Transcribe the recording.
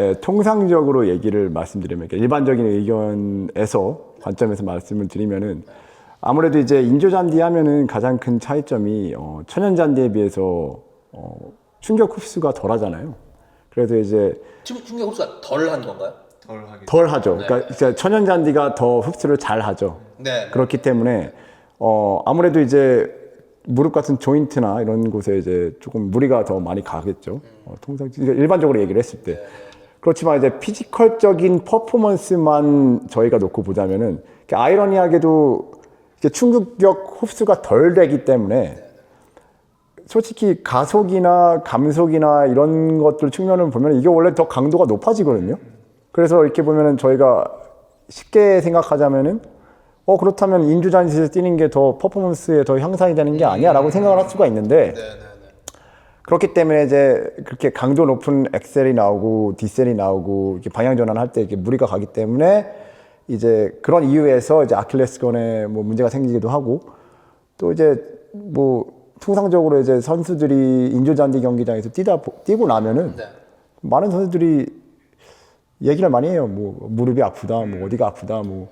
예, 통상적으로 얘기를 말씀드리면 그러니까 일반적인 의견에서 관점에서 말씀을 드리면은 아무래도 이제 인조잔디 하면은 가장 큰 차이점이 어, 천연잔디에 비해서 어, 충격 흡수가 덜하잖아요. 그래서 이제 충- 충격 흡수가 덜한 건가요? 덜 하게. 덜 하죠. 그러니까 이제 천연잔디가 더 흡수를 잘 하죠. 네. 그렇기 때문에 어 아무래도 이제 무릎 같은 조인트나 이런 곳에 이제 조금 무리가 더 많이 가겠죠. 어, 통상 그러니까 일반적으로 얘기를 했을 때 그렇지만 이제 피지컬적인 퍼포먼스만 저희가 놓고 보자면은 아이러니하게도 충격력 흡수가 덜 되기 때문에 솔직히 가속이나 감속이나 이런 것들 측면을 보면 이게 원래 더 강도가 높아지거든요. 그래서 이렇게 보면은 저희가 쉽게 생각하자면은 어 그렇다면 인조잔디에서 뛰는 게 더 퍼포먼스에 더 향상이 되는 게 아니야라고 생각을 할 수가 있는데 그렇기 때문에 이제 그렇게 강도 높은 엑셀이 나오고 디셀이 나오고 이렇게 방향 전환할 때 이렇게 무리가 가기 때문에 이제 그런 이유에서 이제 아킬레스건에 뭐 문제가 생기기도 하고 또 이제 뭐 통상적으로 이제 선수들이 인조잔디 경기장에서 뛰다 보- 뛰고 나면은 네. 많은 선수들이 얘기를 많이 해요. 뭐 무릎이 아프다, 뭐 어디가 아프다, 뭐